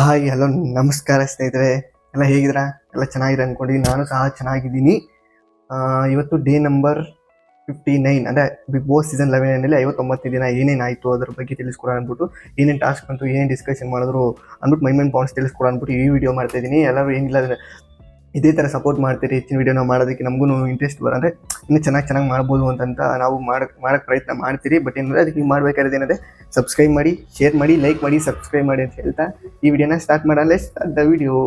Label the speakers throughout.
Speaker 1: Hi, hello, ನಮಸ್ಕಾರ ಸ್ನೇಹಿತರೆ. ಎಲ್ಲ ಹೇಗಿದ್ದೀರಾ? ಎಲ್ಲ ಚೆನ್ನಾಗಿದೆ ಅಂದ್ಕೊಂಡು ನಾನು ಸಹ ಚೆನ್ನಾಗಿದ್ದೀನಿ. ಇವತ್ತು ಡೇ ನಂಬರ್ ಫಿಫ್ಟಿ ನೈನ್, ಅಂದರೆ ಬಿಗ್ ಬಾಸ್ ಸೀಸನ್ ಲೆವೆನ್ ಲೆವೆನಲ್ಲಿ ಐವತ್ತೊಂಬತ್ತು ದಿನ ಏನೇನಾಯಿತು ಅದ್ರ ಬಗ್ಗೆ ತಿಳಿಸ್ಕೊಡ ಅಂದ್ಬಿಟ್ಟು, ಏನೇನು ಟಾಸ್ಕ್ ಬಂತು, ಏನೇನು ಡಿಸ್ಕಷನ್ ಮಾಡಿದ್ರು ಅಂದ್ಬಿಟ್ಟು ಮೈ ಮೈನ್ ಪಾಯಿಂಟ್ಸ್ ತಿಳಿಸ್ಕೊಡ ಅಂದ್ಬಿಟ್ಟು ಈ ವಿಡಿಯೋ ಮಾಡ್ತಾ ಇದ್ದೀನಿ. ಎಲ್ಲರೂ ಏನಿಲ್ಲ ಅಂದ್ರೆ ಇದೇ ಥರ ಸಪೋರ್ಟ್ ಮಾಡ್ತೀರಿ, ಹೆಚ್ಚಿನ ವೀಡಿಯೋನ ಮಾಡೋದಕ್ಕೆ ನಮಗೂ ಇಂಟ್ರೆಸ್ಟ್ ಬರೋದ್ರೆ ಇನ್ನೂ ಚೆನ್ನಾಗಿ ಚೆನ್ನಾಗಿ ಮಾಡ್ಬೋದು ಅಂತಂತ ನಾವು ಮಾಡೋಕ್ಕೆ ಮಾಡೋಕ್ಕೆ ಪ್ರಯತ್ನ ಮಾಡ್ತೀರಿ. ಬಟ್ ಏನಂದರೆ ಅದಕ್ಕೆ ನೀವು ಮಾಡಬೇಕಾದ್ರೆ ಏನಂದರೆ ಸಬ್ಸ್ಕ್ರೈಬ್ ಮಾಡಿ ಶೇರ್ ಮಾಡಿ ಲೈಕ್ ಮಾಡಿ ಸಬ್ಸ್ಕ್ರೈಬ್ ಮಾಡಿ ಅಂತ ಹೇಳ್ತಾ ಈ ವಿಡಿಯೋನ ಸ್ಟಾರ್ಟ್ ಮಾಡಲ್ಲ. Start the video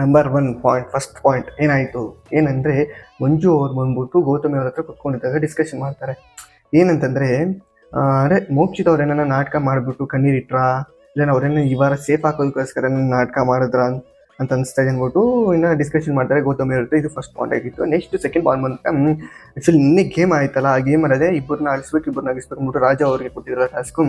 Speaker 1: number one point first point ಏನಾಯಿತು? ಏನಂದರೆ ಮಂಜು ಅವ್ರು ಬಂದ್ಬಿಟ್ಟು ಗೌತಮಿ ಅವ್ರ ಹತ್ರ ಕುತ್ಕೊಂಡಿದ್ದಾಗ ಡಿಸ್ಕಷನ್ ಮಾಡ್ತಾರೆ. ಏನಂತಂದರೆ ಅಂದರೆ ಮೋಕ್ಷಿತ್ ಅವ್ರೇನ ನಾಟಕ ಮಾಡಿಬಿಟ್ಟು ಕಣ್ಣೀರಿಟ್ರಾ ಇಲ್ಲ ಅವ್ರೇನ ಈ ವಾರ ಸೇಫ್ ಹಾಕೋದಕ್ಕೋಸ್ಕರ ನಾಟಕ ಮಾಡಿದ್ರ ಅಂತ ಅನಿಸ್ತಾ ಇದೆ ಅಂದ್ಬಿಟ್ಟು ಇನ್ನು ಡಿಸ್ಕಷನ್ ಮಾಡ್ತಾರೆ. ಗೌತಮಿ ಇರುತ್ತೆ ಇದು ಫಸ್ಟ್ ಪಾಯಿಂಟ್ ಆಗಿತ್ತು. ನೆಕ್ಸ್ಟ್ ಸೆಕೆಂಡ್ ಪಾಯಿಂಟ್ ಬಂದಾಗ ಆ್ಯಕ್ಚುಲಿ ನಿನ್ನೆ ಗೇಮ್ ಆಯ್ತಲ್ಲ, ಆ ಗೇಮ್ ಅಲ್ಲದೆ ಇಬ್ಬರನ್ನ ಆಡಿಸ್ಬೇಕು ಇಬ್ಬರನ್ನ ಆಗಿಸ್ಬೇಕು ಅಂದ್ಬಿಟ್ಟು ರಾಜ ಅವ್ರಿಗೆ ಕೊಟ್ಟಿರೋ ಟಾಸ್ಕು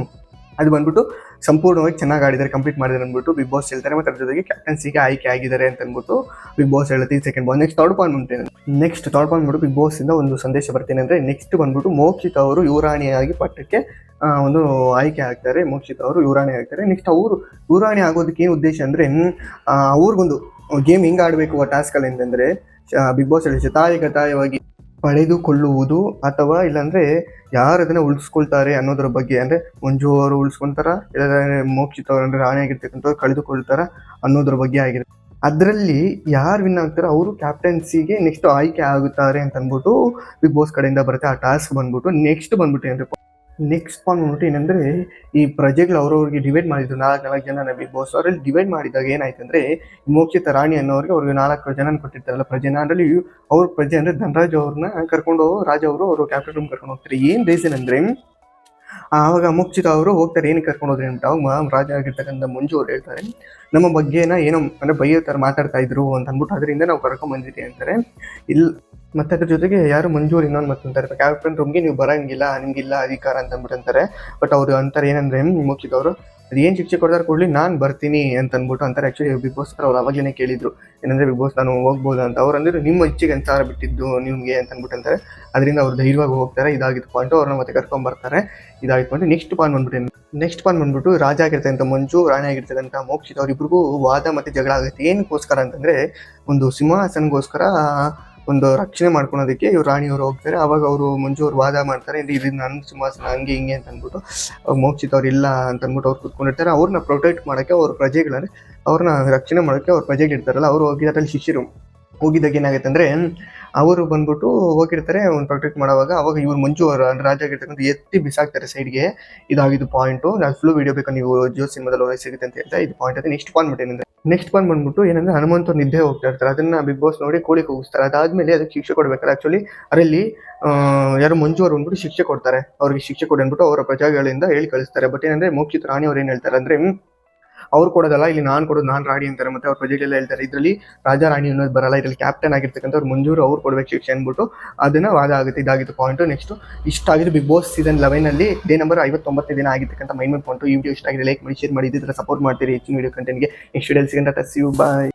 Speaker 1: ಅದು ಬಂದ್ಬಿಟ್ಟು ಸಂಪೂರ್ಣವಾಗಿ ಚೆನ್ನಾಗಿ ಆಡಿದ್ದಾರೆ ಕಂಪ್ಲೀಟ್ ಮಾಡಿದ್ದಾರೆ ಅಂದ್ಬಿಟ್ಟು ಬಿಗ್ ಬಾಸ್ ಹೇಳ್ತಾರೆ. ಮತ್ತು ಅದ್ರ ಜೊತೆಗೆ ಕ್ಯಾಪ್ಟನ್ಸಿಗೆ ಆಯ್ಕೆ ಆಗಿದ್ದಾರೆ ಅಂತ ಅಂದ್ಬಿಟ್ಟು ಬಿಗ್ ಬಾಸ್ ಹೇಳುತ್ತೆ. Second ball next third point ಬಂತೇನೆ next third point ಬಿಟ್ಟು ಬಿಗ್ ಬಾಸ್ ಇಂದ ಒಂದು ಸಂದೇಶ ಬರ್ತೀನಿ ಅಂದರೆ ನೆಕ್ಸ್ಟ್ ಬಂದ್ಬಿಟ್ಟು ಮೋಕ್ಷಿತ ಅವರು ಯುವರಾಣಿಯಾಗಿ ಪಟ್ಟಕ್ಕೆ ಒಂದು ಆಯ್ಕೆ ಆಗ್ತಾರೆ, ಮೋಕ್ಷಿತ್ ಅವರು ಯುವರಾಣಿ ಆಗ್ತಾರೆ. ನೆಕ್ಸ್ಟ್ ಅವರು, ಯುವರಾಣಿ ಆಗೋದಕ್ಕೆ ಏನು ಉದ್ದೇಶ ಅಂದ್ರೆ ಅವ್ರಿಗೊಂದು ಗೇಮ್ ಹೆಂಗ್ ಆಡಬೇಕು ಆ ಟಾಸ್ಕ್ ಅಂತಂದ್ರೆ ಬಿಗ್ ಬಾಸ್ ಹೇಳಿ ಶತಾಯಗತಾಯವಾಗಿ ಪಡೆದುಕೊಳ್ಳುವುದು ಅಥವಾ ಇಲ್ಲಾಂದ್ರೆ ಯಾರು ಅದನ್ನ ಉಳಿಸ್ಕೊಳ್ತಾರೆ ಅನ್ನೋದ್ರ ಬಗ್ಗೆ, ಅಂದ್ರೆ ಮಂಜು ಅವರು ಉಳಿಸ್ಕೊಂತಾರ, ಇಲ್ಲಾಂದರೆ ಮೋಕ್ಷಿತ ಅವರು ಅಂದ್ರೆ ರಾಣಿ ಆಗಿರ್ತಕ್ಕಂಥವ್ರು ಕಳೆದುಕೊಳ್ತಾರ ಅನ್ನೋದ್ರ ಬಗ್ಗೆ ಆಗಿರುತ್ತೆ. ಅದರಲ್ಲಿ ಯಾರು ವಿನ್ ಆಗ್ತಾರೋ ಅವರು ಕ್ಯಾಪ್ಟನ್ಸಿಗೆ ನೆಕ್ಸ್ಟ್ ಆಯ್ಕೆ ಆಗುತ್ತಾರೆ ಅಂತ ಅಂದ್ಬಿಟ್ಟು ಬಿಗ್ ಬಾಸ್ ಕಡೆಯಿಂದ ಬರುತ್ತೆ ಆ ಟಾಸ್ಕ್ ಬಂದ್ಬಿಟ್ಟು. ನೆಕ್ಸ್ಟ್ ಬಂದ್ಬಿಟ್ಟು ಏನ್ರಿ ನೆಕ್ಸ್ಟ್ ಪಾಯಿಂಟ್ ಬಂದ್ಬಿಟ್ಟು ಏನಂದ್ರೆ, ಈ ಪ್ರಜೆಗಳು ಅವ್ರವ್ರಿಗೆ ಡಿವೈಡ್ ಮಾಡಿದ್ರು. ನಾಲ್ಕು ನಾಲ್ಕು ಜನ ಬಿಗ್ ಬಾಸ್ ಅವರಲ್ಲಿ ಡಿವೈಡ್ ಮಾಡಿದಾಗ ಏನಾಯ್ತು ಅಂದ್ರೆ, ಮೋಕ್ಷಿತ ರಾಣಿ ಅನ್ನೋರಿಗೆ ಅವ್ರಿಗೆ ನಾಲ್ಕು ಜನ ಕೊಟ್ಟಿರ್ತಾರಲ್ಲ ಪ್ರಜೆನ ಅದರಲ್ಲಿ ಅವ್ರ ಪ್ರಜೆ ಅಂದ್ರೆ ಧನರಾಜ್ ಅವ್ರನ್ನ ಕರ್ಕೊಂಡು ರಾಜ ಅವರು ಅವರು ಕ್ಯಾಪ್ಟನ್ ರೂಮ್ ಕರ್ಕೊಂಡು ಹೋಗ್ತಾರೆ. ಏನ್ ರೀಸನ್ ಅಂದ್ರೆ ಆವಾಗ ಮುಕ್ಷಿತ ಅವರು ಹೋಗ್ತಾರೆ, ಏನಕ್ಕೆ ಕರ್ಕೊಂಡು ಹೋದ್ರಿ ಅಂತ. ಅವಾಗ ರಾಜ ಆಗಿರ್ತಕ್ಕಂಥ ಮಂಜು ಅವ್ರು ಹೇಳ್ತಾರೆ, ನಮ್ಮ ಬಗ್ಗೆನ ಏನೋ, ಅಂದರೆ ಬೈಯೋ ಥರ ಮಾತಾಡ್ತಾ ಇದ್ರು ಅಂತ ಅಂದ್ಬಿಟ್ಟು ಅದರಿಂದ ನಾವು ಕರ್ಕೊಂಡು ಬಂದಿದ್ದೀವಿ ಅಂತಾರೆ. ಇಲ್ಲ ಮತ್ತೆ ಅದ್ರ ಜೊತೆಗೆ ಯಾರು ಮಂಜೂರು ಇನ್ನೊಂದು ಮತ್ತೆ ಅಂತಾರೆ ಕ್ಯಾಪ್ಟನ್ ರೂಮ್ಗೆ ನೀವು ಬರಂಗಿಲ್ಲ ಹಂಗಿಲ್ಲ ಅಧಿಕಾರ ಅಂತ ಅಂದ್ಬಿಟ್ಟು ಅಂತಾರೆ. ಬಟ್ ಅವರು ಅಂತಾರೆ ಏನಂದ್ರೆ ಮುಕ್ಷಿತ್ ಅವರು ಏನು ಶಿಕ್ಷೆ ಕೊಡ್ತಾರೆ ಕೊಡ್ಲಿ, ನಾನು ಬರ್ತೀನಿ ಅಂತ ಅಂದ್ಬಿಟ್ಟು ಅಂತಾರೆ. ಆ್ಯಕ್ಚುಲಿ ಬಿಗ್ ಬಾಸ್ ಅವ್ರು ಅವಾಗೇನೆ ಕೇಳಿದ್ರು. ಏನಂದ್ರೆ ಬಿಗ್ ಬಾಸ್ ನಾನು ಹೋಗ್ಬೋದು ಅಂತ. ಅವ್ರು ಅಂದರು ನಿಮ್ಮ ಇಚ್ಛೆಗೆ ಅನುಸಾರ ಬಿಟ್ಟಿದ್ದು ನಿಮಗೆ ಅಂತ ಅಂದ್ಬಿಟ್ಟು ಅಂತಾರೆ. ಅದರಿಂದ ಅವ್ರು ಧೈರ್ಯವಾಗಿ ಹೋಗ್ತಾರೆ. ಇದಾಗಿತ್ತು ಪಾಯಿಂಟು ಅವ್ರನ್ನ ಮತ್ತೆ ಕರ್ಕೊಂಡ್ ಬರ್ತಾರೆ. ಇದಾಗಿತ್ತು ಪಾಯಿಂಟ್ ನೆಕ್ಸ್ಟ್ ಪಾನ್ ಬಂದ್ಬಿಟ್ಟು ನೆಕ್ಸ್ಟ್ ಪಾನ್ ಬಂದ್ಬಿಟ್ಟು ರಾಜ ಆಗಿರ್ತಕ್ಕಂಥ ಮಂಜು, ರಾಣಿ ಆಗಿರ್ತಕ್ಕಂಥ ಮೋಕ್ಷಿತ, ಅವ್ರಿಬ್ರಿಗೂ ವಾದ ಮತ್ತೆ ಜಗಳ ಆಗುತ್ತೆ. ಏನಕ್ಕೋಸ್ಕರ ಅಂತಂದ್ರೆ, ಒಂದು ಸಿಂಹಾಸನಗೋಸ್ಕರ ಒಂದು ರಕ್ಷಣೆ ಮಾಡ್ಕೊಳೋದಕ್ಕೆ ಇವ್ರು ರಾಣಿಯವರು ಹೋಗ್ತಾರೆ. ಅವಾಗ ಅವರು ಮಂಜು ಅವ್ರು ವಾದ ಮಾಡ್ತಾರೆ. ಇದು ನನ್ನ ಸಿಂಹಾಸನ ಹಂಗೆ, ಹಿಂಗೆ ಅಂತ ಅಂದ್ಬಿಟ್ಟು ಅವ್ರು ಮೋಕ್ಷಿತ ಅವ್ರು ಇಲ್ಲ ಅಂತ ಅಂದ್ಬಿಟ್ಟು ಅವ್ರು ಕುತ್ಕೊಂಡಿರ್ತಾರೆ. ಅವ್ರನ್ನ ಪ್ರೊಟೆಕ್ಟ್ ಮಾಡೋಕ್ಕೆ ಅವ್ರ ಪ್ರಜೆಗಳನ್ನ ಅವ್ರನ್ನ ರಕ್ಷಣೆ ಮಾಡೋಕ್ಕೆ ಅವ್ರ ಪ್ರಜೆಗಳಿರ್ತಾರಲ್ಲ, ಅವ್ರು ಹೋಗಿ ಶಿಷ್ಯರು ಹೋಗಿದ್ದಾಗ ಏನಾಗುತ್ತೆ ಅಂದ್ರೆ ಅವರು ಬಂದ್ಬಿಟ್ಟು ಹೋಗಿರ್ತಾರೆ ಒಂದು ಪ್ರೊಟೆಕ್ಟ್ ಮಾಡುವಾಗ ಅವಾಗ ಇವ್ರು ಮಂಜು ಅಂದ್ರೆ ರಾಜ ಆಗಿರ್ತಕ್ಕಂಥ ಎತ್ತಿ ಬಿಸಾಕ್ತಾರೆ ಸೈಡ್ಗೆ ಇದಾಗಿದ್ದು ಪಾಯಿಂಟು ನಾನು ಫುಲ್ ವಿಡಿಯೋ ಬೇಕು ನೀವು ಜಿಯೋ ಸಿನಿಮಾದಲ್ಲಿ ಸಿಗುತ್ತೆ ಅಂತ ಹೇಳ್ತಾ ಇದು ಪಾಯಿಂಟ್ ಅದೇ ನೆಕ್ಸ್ಟ್ ಪಾಯಿಂಟ್ ಏನಂದ್ರೆ ನೆಕ್ಸ್ಟ್ ಪಾಯಿಂಟ್ ಬಂದ್ಬಿಟ್ಟು ಏನಂದ್ರೆ ಹನುಮಂತ ಅವ್ರು ನಿದ್ದೆ ಹೋಗ್ತಾ ಇರ್ತಾರೆ. ಅದನ್ನ ಬಿಗ್ ಬಾಸ್ ನೋಡಿ ಕೋಳಿ ಕೂಗಿಸ್ತಾರೆ. ಅದಾದ್ಮೇಲೆ ಅದಕ್ಕೆ ಶಿಕ್ಷೆ ಕೊಡ್ಬೇಕಾದ್ರೆ ಆಕ್ಚುಲಿ ಅದರಲ್ಲಿ ಯಾರು ಮಂಜು ಅವ್ರು ಬಂದ್ಬಿಟ್ಟು ಶಿಕ್ಷೆ ಕೊಡ್ತಾರೆ. ಅವ್ರಿಗೆ ಶಿಕ್ಷೆ ಕೊಡಿ ಅಂದ್ಬಿಟ್ಟು ಅವರ ಪ್ರಜಾಗಳಿಂದ ಹೇಳಿ ಕಳಿಸ್ತಾರೆ. ಬಟ್ ಏನಂದ್ರೆ ಮೋಕ್ಷಿತ್ ರಾಣಿ ಅವ್ರು ಏನ್ ಹೇಳ್ತಾರೆ ಅಂದ್ರೆ ಅವ್ರು ಕೊಡೋದಲ್ಲ, ಇಲ್ಲಿ ನಾನು ಕೊಡೋದು ನಾನು ರಾಣಿ ಅಂತಾರೆ ಮತ್ತೆ ಅವ್ರ ಪ್ರಜೆಗಳೆಲ್ಲ ಹೇಳ್ತಾರೆ. ಇದರಲ್ಲಿ ರಾಜಾ ರಾಣಿ ಅನ್ನೋದು ಬರಲ್ಲ, ಇದರಲ್ಲಿ ಕ್ಯಾಪ್ಟನ್ ಆಗಿರ್ತಕ್ಕಂಥ ಅವ್ರು ಮಂಜೂರು ಅವ್ರು ಕೊಡ್ಬೇಕು ಶಿಕ್ಷೆ ಅಂದ್ಬಿಟ್ಟು ಅದನ್ನ ವಾದ ಆಗುತ್ತೆ, ಇದಾಗಿತ್ತು ಪಾಯಿಂಟ್ ನೆಕ್ಸ್ಟ್ ಇಷ್ಟ ಆಗಿದ್ರೆ ಬಿಗ್ ಬಾಸ್ ಸೀಸನ್ ಲೆವೆನ್ ಅಲ್ಲಿ ಡೇ ನಂಬರ್ ಐವತ್ತೊಂಬತ್ತು ದಿನ ಆಗಿರ್ತಕ್ಕಂಥ ಮೈನ್ ಪಾಯಿಂಟ್ ಈ ವಿಡಿಯೋ ಇಷ್ಟ ಆಗಿದೆ ಲೈಕ್ ಮಾಡಿ ಶೇರ್ ಮಾಡಿ ಇದ್ರೆ ಸಪೋರ್ಟ್ ಮಾಡ್ತೀರಿ ಹೆಚ್ಚಿನ ವಿಡಿಯೋ ಕಂಟೆಂಟ್ಗೆ ನೆಕ್ಸ್ಟ್ ವಿಡಿಯೋ ಸಿಗಂತ ಸಿ ಬಾಯ್